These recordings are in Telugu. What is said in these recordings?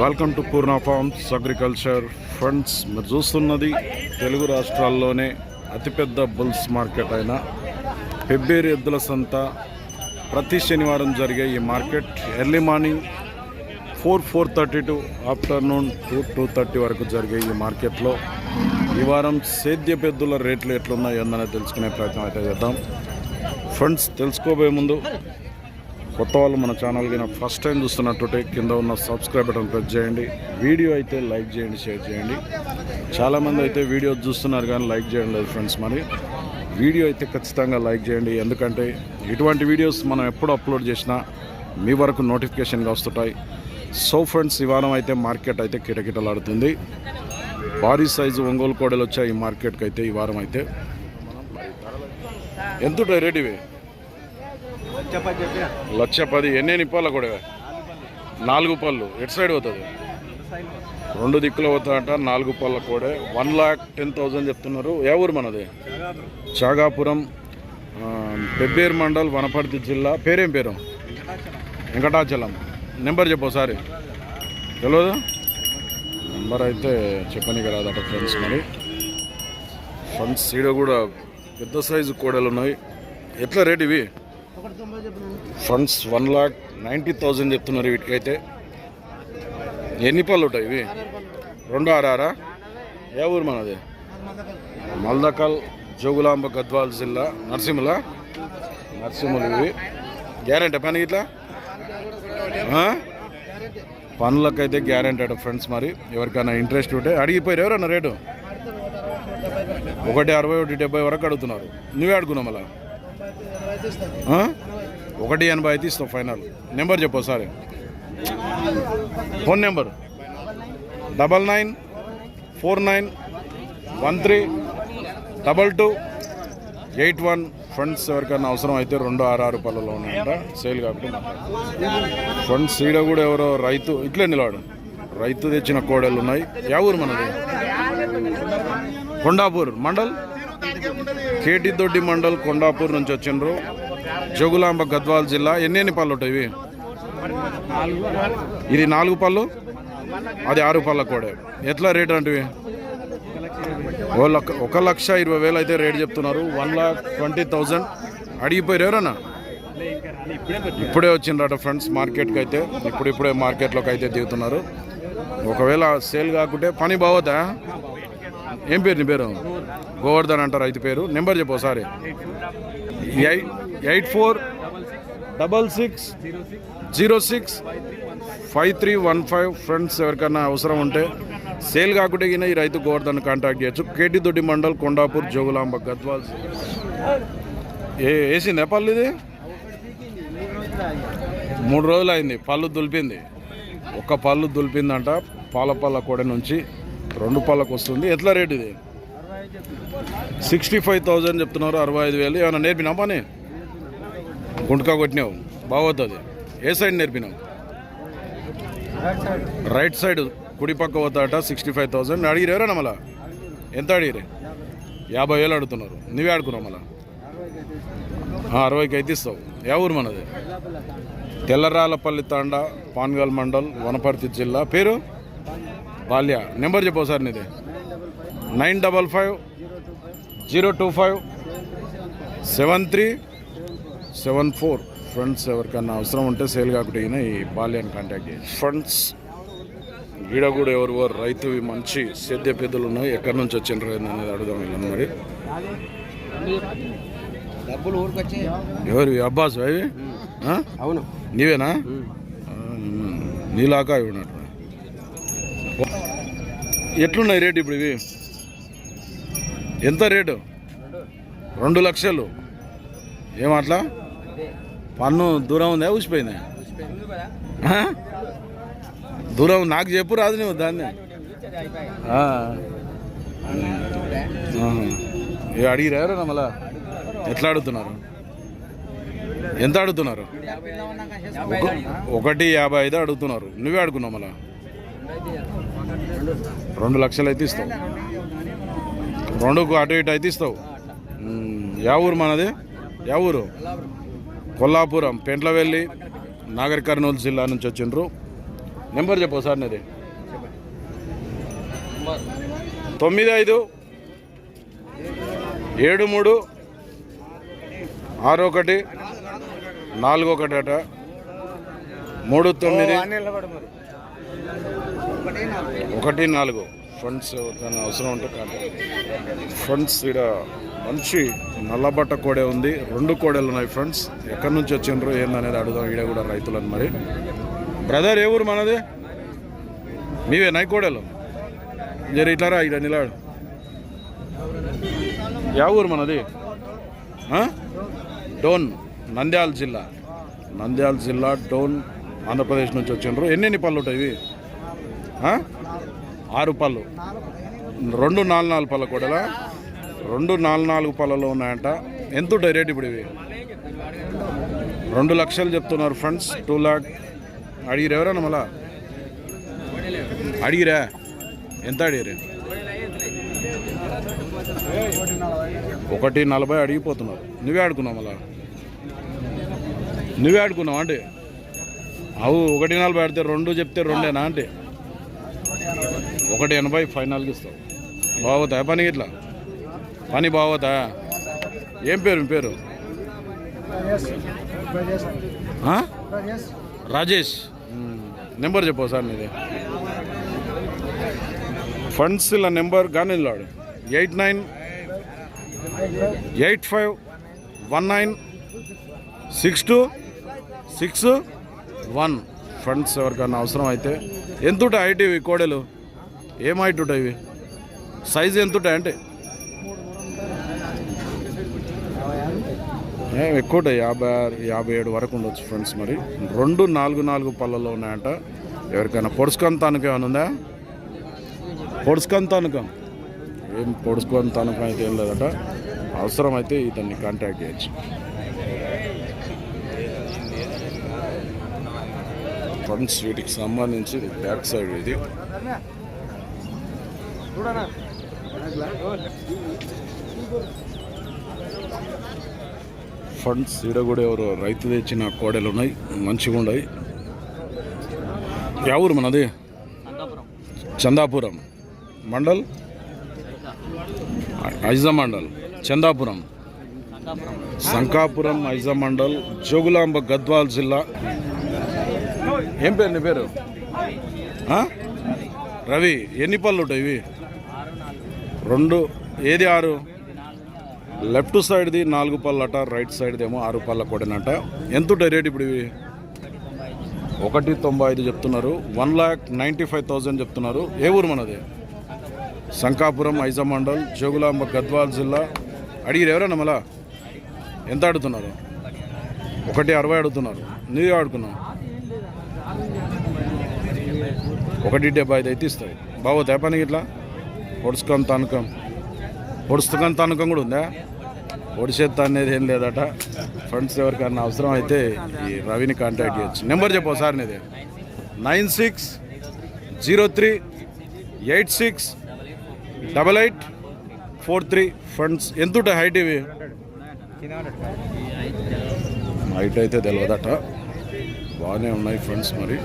Welcome to Purna farms agriculture friends మీరు చూస్తున్నది తెలుగు రాష్ట్రాల్లోనే అతిపెద్ద బుల్స్ మార్కెట్ అయిన పెబ్బేరి ఎద్దుల సంత. ప్రతి శనివారం జరిగే ఈ market early morning four four thirty to afternoon two two thirty వరకు జరిగే ఈ మార్కెట్లో ఈ వారం సేద్య పెద్దుల రేట్లు ఎట్లున్నాయో ఏందనే తెలుసుకునే ప్రయత్నం అయితే చేద్దాం. ఫ్రెండ్స్ తెలుసుకోబోయే ముందు కొత్త వాళ్ళు మన ఛానల్ కింద ఫస్ట్ టైం చూస్తున్నట్టు కింద ఉన్న సబ్స్క్రైబ్ బటన్ ప్రెస్ చేయండి. వీడియో అయితే లైక్ చేయండి షేర్ చేయండి. చాలామంది అయితే వీడియో చూస్తున్నారు కానీ లైక్ చేయడం లేదు ఫ్రెండ్స్ మరి. వీడియో అయితే ఖచ్చితంగా లైక్ చేయండి. ఎందుకంటే ఇటువంటి వీడియోస్ మనం ఎప్పుడు అప్లోడ్ చేసినా మీ వరకు నోటిఫికేషన్గా వస్తుంటాయి. సో ఫ్రెండ్స్ ఈ వారం అయితే మార్కెట్ అయితే కిటకిటలాడుతుంది. భారీ సైజు ఒంగోలు కోడలు వచ్చాయి ఈ మార్కెట్కి అయితే ఈ వారం అయితే. ఎంత ఉంటాయి రేట్ ఇవి? లక్ష పది ఎన్ని నిప్పాల కూడా నాలుగు పళ్ళు ఎటు సైడ్ పోతుంది? రెండు దిక్కులు పోతాయంట నాలుగు పళ్ళ కూడా. వన్ లాక్ టెన్ థౌజండ్ చెప్తున్నారు. ఏ ఊరు మనది? చాగాపురం పెబ్బేరు మండల్ వనపర్తి జిల్లా. పేరేం పేరు? వెంకటాచలం. నెంబర్ చెప్పు ఒకసారి. తెలియదు నెంబర్ అయితే చెప్పనీకి రాదట ఫ్రెండ్స్ మరి. ఫ్రెండ్స్ ఈడ కూడా పెద్ద సైజు కోడలు ఉన్నాయి ఎట్లా రేట్ ఇవి? Friends one lakh ninety thousand చెప్తున్నారు వీటికైతే. ఎన్ని పళ్ళు ఉంటాయి ఇవి? రెండు ఆరారా? ఏ ఊరు మనది? మల్దకల్ జోగులాంబ గద్వాల్ జిల్లా నరసింహుల? నరసింహులు ఇవి. గ్యారెంటీ పని ఇట్లా? పనులకైతే గ్యారెంటీ అట ఫ్రెండ్స్ మరి. ఎవరికైనా ఇంట్రెస్ట్ ఉంటే అడిగిపోయారు. ఎవరన్నా రేటు? ఒకటి అరవై ఒకటి డెబ్బై వరకు అడుగుతున్నారు. నువ్వే అడుగున్నావు మళ్ళా? ఒకటి ఎనభై అయితే ఇస్తావు ఫైనల్. నెంబర్ చెప్పు ఒకసారి. Phone number. Double nine four nine one three double two eight one. Friends ఎవరికైనా అవసరం అయితే రెండు ఆరు ఆరు పళ్ళలో ఉన్నాయంట. సేల్ కాబట్టి. ఫండ్స్ ఈడ కూడా ఎవరో రైతు ఇట్లే నిలవాడు రైతు తెచ్చిన కోడలు ఉన్నాయి. యా ఊరు మనది? కొండాపూర్ మండల్? కేటి దొడ్డి మండల్ కొండాపూర్ నుంచి వచ్చిండ్రు. జోగులాంబ గద్వాల్ జిల్లా. ఎన్ని ఎన్ని పళ్ళు ఉంటాయి ఇవి? ఇది నాలుగు పళ్ళు అది ఆరు పళ్ళ కూడా. ఎట్లా రేట్ అంటే లక్ష ఒక లక్ష ఇరవై వేలు అయితే రేట్ చెప్తున్నారు. One lakh twenty thousand. అడిగిపోయారు ఎవరన్నా? ఇప్పుడే వచ్చిండ్రట ఫ్రెండ్స్ మార్కెట్కి అయితే. ఇప్పుడు ఇప్పుడే మార్కెట్లోకి అయితే దిగుతున్నారు. ఒకవేళ సేల్ కాకుంటే పని బాగోదా? ఏం పేరు నీ పేరు? గోవర్ధన్ అంటారు రైతు పేరు. నెంబర్ చెప్పు ఒకసారి. Eight eight four double six zero six five three one five. Friends ఎవరికైనా అవసరం ఉంటే సేల్ కాకుండా ఈ రైతు గోవర్ధన్ కాంటాక్ట్ చేయొచ్చు. కేటీదొడ్డి మండల్ కొండాపూర్ జోగులాంబ గద్వాల్. ఏ వేసిందే పళ్ళు ఇది? మూడు రోజులు అయింది పళ్ళు దులిపింది. ఒక్క పళ్ళు దులిపిందంట పాల పళ్ళ కూడా నుంచి. రెండు పళ్ళకు వస్తుంది. ఎట్లా రేటు ఇది? సిక్స్టీ ఫైవ్ థౌజండ్ చెప్తున్నారు అరవై ఐదు వేలు. ఏమైనా నేర్పినావు పని? గుంటకా కొట్టినావు. బాగోతుంది. ఏ సైడ్ నేర్పినావు? రైట్ సైడ్ కుడి పక్క పోతాట సిక్స్టీ ఫైవ్ థౌజండ్. అడిగిరేరా మళ్ళా? ఎంత అడిగిరే? యాభై వేలు అడుగుతున్నారు. నువ్వే ఆడుకున్నావు మళ్ళా? అరవైకి అయితే ఇస్తావు. ఏ ఊరు మనది? తెల్లరాలపల్లి తాండా పాన్గల్ మండల్ వనపర్తి జిల్లా. పేరు? బాల్య. నెంబర్ చెప్పు సార్ నీది. Nine double five zero two five seven three seven four. Friends ఎవరికన్నా అవసరం ఉంటే సేల్ కాకుండా ఈ బాల్యాన్ని కాంటాక్ట్ చేయండి ఫ్రెండ్స్ ఈడ కూడా ఎవరు రైతు మంచి సేద్య పెద్దలు ఉన్నాయి. ఎక్కడి నుంచి వచ్చిండ్రు అనేది అడుగుదాం వీళ్ళని మరి. డబ్బులు ఎవరు? అబ్బాస్ అవి? అవును. నీవేనా? ఆ, నీలాగా ఇవి ఎట్లున్నాయి రేటు ఇప్పుడు ఇవి? ఎంత రేటు? రెండు లక్షలు. ఏమట్లా పన్ను దూరం ఉందా? ఊసిపోయిందా? దూరం నాకు చెప్పు రాదు నువ్వు దాన్ని. ఆ. అడిగిరా మళ్ళా? ఎట్లా అడుగుతున్నారు? ఎంత అడుగుతున్నారు? ఒకటి యాభై ఐదు అడుగుతున్నారు. నువ్వే అడుగున్నావు మళ్ళా? రెండు లక్షలు అయితే ఇస్తావు. రెండుకు అటు ఇటు అయితే ఇస్తావు. యా ఊరు మనది? యా ఊరు? కొల్లాపురం పెంట్లవెల్లి నాగర్ కర్నూలు జిల్లా నుంచి వచ్చిండ్రు. నెంబర్ చెప్పు సార్ నీది. తొమ్మిది ఐదు ఏడు మూడు ఆరు ఒకటి నాలుగు ఒకటి అట. మూడు తొమ్మిది. ఒకటి నాలుగు. ఫండ్స్ దాని అవసరం ఉంటే కాంటాక్ట్ ఫ్రెండ్స్ ఇక్కడ మంచి నల్లబట్ట కోడే ఉంది. రెండు కోడలు ఉన్నాయి ఫ్రెండ్స్. ఎక్కడి నుంచి వచ్చిండ్రు ఏందనేది అడుగుదాం. ఈడ కూడా రైతులని మరి. బ్రదర్ ఏ ఊరు మనది? మీవే నై కోడలు? జర ఇట్లారా ఇక్కడ నిలాడు యా ఊరు మనది? డోన్ నంద్యాల జిల్లా. నంద్యాల జిల్లా డోన్ ఆంధ్రప్రదేశ్ నుంచి వచ్చిండ్రు. ఎన్ని ఎన్ని పళ్ళు ఉంటాయి ఇవి? ఆరు పళ్ళు. రెండు నాలుగు నాలుగు పళ్ళ కూడా రెండు నాలుగు నాలుగు పళ్ళలో ఉన్నాయంట. ఎంత ఉంటాయి రేట్ ఇప్పుడు ఇవి? రెండు లక్షలు చెప్తున్నారు ఫ్రెండ్స్ టూ ల్యాక్ అడిగిరు ఎవరన్నా మళ్ళా? అడిగిరా? ఎంత అడిగిరే? ఒకటి నలభై అడిగిపోతున్నారు. నువ్వే ఆడుకున్నావు మళ్ళా? నువ్వే ఆడుకున్నావు అంటే? అవు ఒకటి నలభై ఆడితే రెండు చెప్తే రెండేనా అంటే? ఒకటి ఎనభై ఫైనల్కి ఇస్తావు. బాగోతా పని ఇట్లా పని బాగోతా ఏం పేరు? మీ పేరు? రాజేష్. నెంబర్ చెప్పు సార్ మీది ఫండ్స్ ఇలా నెంబర్ కానీ లాడు eight nine eight five one nine six two six one. Friends ఎవరికన్నా అవసరం అయితే. ఎంత ఐటీవీ కోడలు? ఏం హైట్ ఉంటాయి ఇవి? సైజు ఎంత ఉంటాయి అంటే? ఏం ఎక్కువ ఉంటాయి యాభై ఆరు యాభై ఏడు వరకు ఉండొచ్చు ఫ్రెండ్స్ మరి. రెండు నాలుగు నాలుగు పళ్ళలో ఉన్నాయంట. ఎవరికైనా పొడుచుకొని ఏమైనా ఉందా? పొడుచుకొని తనకం ఏం పొడుచుకొని తనకం అయితే ఏం లేదట. అవసరం అయితే ఇతన్ని కాంటాక్ట్ చేయొచ్చు. ఫ్రెండ్స్ వీటికి సంబంధించి బ్యాక్ సైడ్ ఇది. ఫండ్స్ ఈడ కూడా ఎవరు రైతు తెచ్చిన కోడలు ఉన్నాయి. మంచిగా ఉన్నాయి. యా ఊరు మనది? చందాపురం. మండల్? ఐజా మండల్. చందాపురం. శంకాపురం ఐజా మండల్ జోగులాంబ గద్వాల్ జిల్లా. ఏం పేరు నీ పేరు? రవి ఎన్ని పళ్ళు ఉంటాయి ఇవి? రెండు ఏది ఆరు? లెఫ్ట్ సైడ్ది నాలుగు పళ్ళట రైట్ సైడ్ది ఏమో ఆరు పళ్ళ కొడినట. ఎంత ఉంటాయి రేట్ ఇప్పుడు ఇవి? ఒకటి తొంభై ఐదు చెప్తున్నారు. One lakh ninety five thousand చెప్తున్నారు. ఏ ఊరు మనది? శంకాపురం ఐజా మండల్ జోగులాంబ గద్వాల్ జిల్లా. అడిగిరు ఎవరన్నా మళ్ళా? ఎంత అడుగుతున్నారు? ఒకటి అరవై అడుగుతున్నారు. నీరు ఆడుకున్నావు. ఒకటి డెబ్బై ఐదు అయితే ఇస్తాయి. బాగోతాయి తేపానికి ఇట్లా పొడుచుకొని తనకం పొడుచుకొని తనకం కూడా ఉందా? పొడిచేత్త అనేది ఏం లేదట. ఫ్రెండ్స్ ఎవరికన్నా అవసరం అయితే ఈ రవిని కాంటాక్ట్ చేయొచ్చు. నెంబర్ చెప్పు సార్ నీది. Nine six zero three eight six double eight four three. Friends ఎంత ఉంటాయి హైట్ ఇవి? హైట్ అయితే తెలియదట బాగానే ఉన్నాయి ఫ్రెండ్స్ మరి.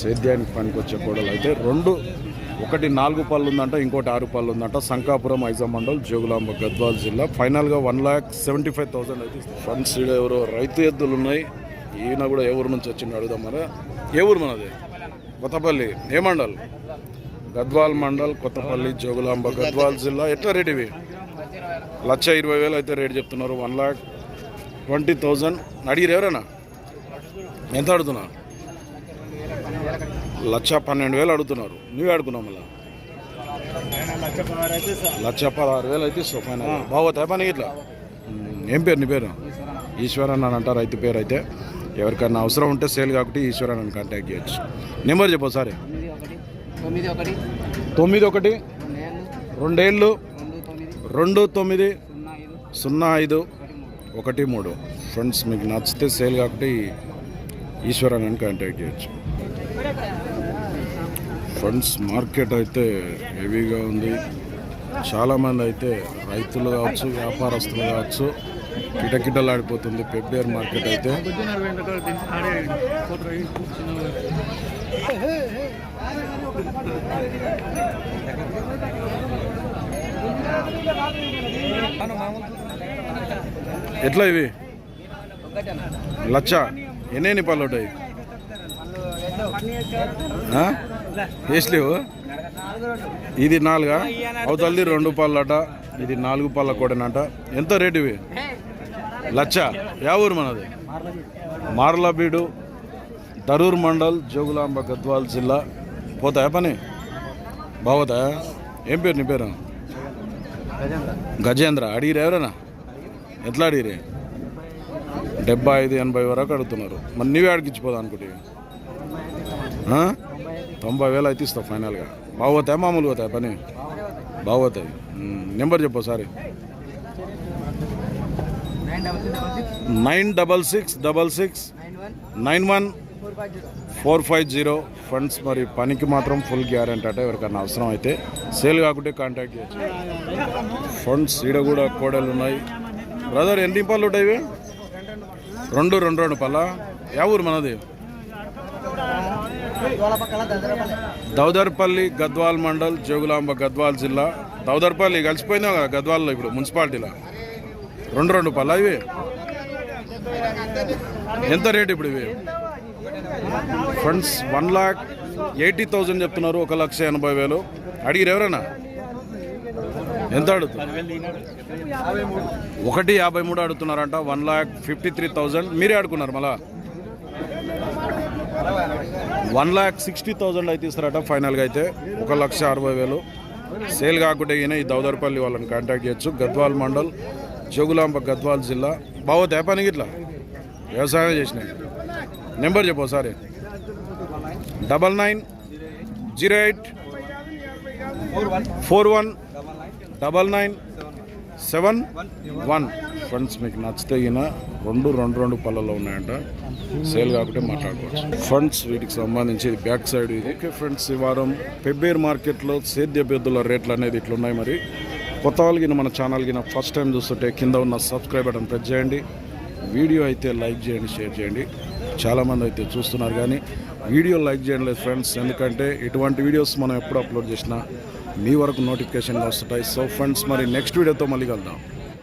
సేద్యానికి పనికి వచ్చే అయితే రెండు ఒకటి నాలుగు పళ్ళు ఉందంట ఇంకోటి ఆరు పళ్ళు ఉందంట సంకాపురం ఐజా మండల్ జోగులాంబ గద్వాల్ జిల్లా. ఫైనల్గా one lakh seventy five thousand అయితే ఫ్రెండ్స్ ఈడ ఎవరో రైతు ఎద్దులు ఉన్నాయి ఈయన కూడా ఏ ఊరు నుంచి వచ్చింది అడుగుదాం మరి. ఏ ఊరు మనది? కొత్తపల్లి. ఏ మండల్? గద్వాల్ మండల్ కొత్తపల్లి జోగులాంబ గద్వాల్ జిల్లా. ఎట్లా రేట్ ఇవి? లక్ష ఇరవై వేలు అయితే రేట్ చెప్తున్నారు. వన్ ల్యాక్ ట్వంటీ థౌజండ్ అడిగిరు ఎవరైనా? ఎంత అడుగుతున్నా? లక్ష పన్నెండు వేలు అడుగుతున్నారు. నువ్వే అడుగున్నావు మళ్ళీ? లక్ష పదహారు వేలు అయితే ఇస్తావు పైన. బాగోతాయి పని ఇట్లా ఏం పేరు నీ పేరు? ఈశ్వరన్ అని అంటారు రైతు పేరు అయితే. ఎవరికైనా అవసరం ఉంటే సేల్ కాబట్టి ఈశ్వరన్ అని కాంటాక్ట్ చేయొచ్చు. నెంబర్ చెప్పు సరే తొమ్మిది ఒకటి. రెండేళ్ళు రెండు తొమ్మిది. సున్నా ఐదు. ఒకటి మూడు. ఫ్రెండ్స్ మీకు నచ్చితే సేల్ కాబట్టి ఈశ్వరన్ అని కాంటాక్ట్ చేయొచ్చు. ఫ్రెండ్స్ మార్కెట్ అయితే హెవీగా ఉంది. చాలామంది అయితే రైతులు కావచ్చు వ్యాపారస్తులు కావచ్చు కిటకిటలాడిపోతుంది పెబ్బేర్ మార్కెట్ అయితే. ఎట్లా ఇవి? లచ్చ ఎన్ని పళ్ళు ఉంటాయి ఆ? ఇది నాలుగా? అవతలది రెండు పళ్ళట ఇది నాలుగు పళ్ళ కూడానట. ఎంత రేటు ఇవి? లచ్చ. యా ఊరు మనది? మార్లబీడు దరూర్ మండల్ జోగులాంబ గద్వాల్ జిల్లా. పోతాయా పని? బాగోతాయా? ఏం పేరు నీ పేరు? గజేంద్ర. అడిగిరా ఎవరైనా? ఎట్లా అడిగిరే? డెబ్బై ఐదు ఎనభై వరకు అడుగుతున్నారు. మరి నీవే అడిగించిపోదా అనుకుంటే. తొంభై వేలు అయితే ఇస్తావు ఫైనల్గా. బాగోతాయి? మామూలు పోతాయి పని? బాగోతాయి. నెంబర్ చెప్పు sorry nine double six double six nine one four five zero. Friends మరి పనికి మాత్రం ఫుల్ గ్యారెంటీ అంటే ఎవరికైనా అవసరం అయితే సేల్ కాకుంటే కాంటాక్ట్ చేయొచ్చు. ఫండ్స్ ఈడ కూడా కోడలు ఉన్నాయి. బ్రదర్ ఎన్ని పళ్ళు ఉంటాయి రెండు రెండు రెండు పళ్ళ? యా ఊరు మనది? దౌదర్పల్లి గద్వాల్ మండల్ జోగులాంబ గద్వాల్ జిల్లా. దౌదర్పల్లి కలిసిపోయిందా కదా గద్వాల్లో ఇప్పుడు మున్సిపాలిటీలో. రెండు రెండు పళ్ళ ఇవి? ఎంత రేట్ ఇప్పుడు ఇవి? Friends one lakh eighty thousand చెప్తున్నారు ఒక లక్ష ఎనభై వేలు. అడిగిరు ఎవరైనా ఎంత అడుగుతున్నారు ఒకటి యాభై మూడు అడుగుతున్నారంట one lakh fifty three thousand మీరే అడుగున్నారు మళ్ళా? వన్ ల్యాక్ సిక్స్టీ థౌజండ్ అయితే ఇస్తారట ఫైనల్గా అయితే. ఒక లక్ష అరవై వేలు. సేల్ కాకుండా ఈయన ఈ దౌదర్పల్లి వాళ్ళని కాంటాక్ట్ చేయొచ్చు. గద్వాల్ మండల్ జోగులాంబ గద్వాల్ జిల్లా. బావో దేపానికి ఇట్లా? వ్యవసాయం చేసినాయి. నెంబర్ చెప్పు ఒకసారి. Double nine zero eight four one double nine seven one. Friends మీకు నచ్చితే ఈయన రెండు రెండు రెండు పళ్ళలో ఉన్నాయంట. సేల్ కాకుంటే మాట్లాడుకోవచ్చు. ఫండ్స్ వీటికి సంబంధించి బ్యాక్ సైడ్ ఇది. ఓకే ఫ్రెండ్స్ ఈ వారం పెబ్బేర్ మార్కెట్లో సేద్య పెద్దల రేట్లు అనేది ఇట్లున్నాయి మరి. కొత్త వాళ్ళకి మన ఛానల్కి ఫస్ట్ టైం చూస్తుంటే కింద ఉన్న సబ్స్క్రైబ్ బటన్ ప్రెస్ చేయండి. వీడియో అయితే లైక్ చేయండి షేర్ చేయండి. చాలామంది అయితే చూస్తున్నారు కానీ వీడియో లైక్ చేయండి లేదు ఫ్రెండ్స్ ఎందుకంటే ఇటువంటి వీడియోస్ మనం ఎప్పుడు అప్లోడ్ చేసినా మీ వరకు నోటిఫికేషన్గా వస్తుంటాయి. సో ఫ్రెండ్స్ మరి నెక్స్ట్ వీడియోతో మళ్ళీ కలుద్దాం.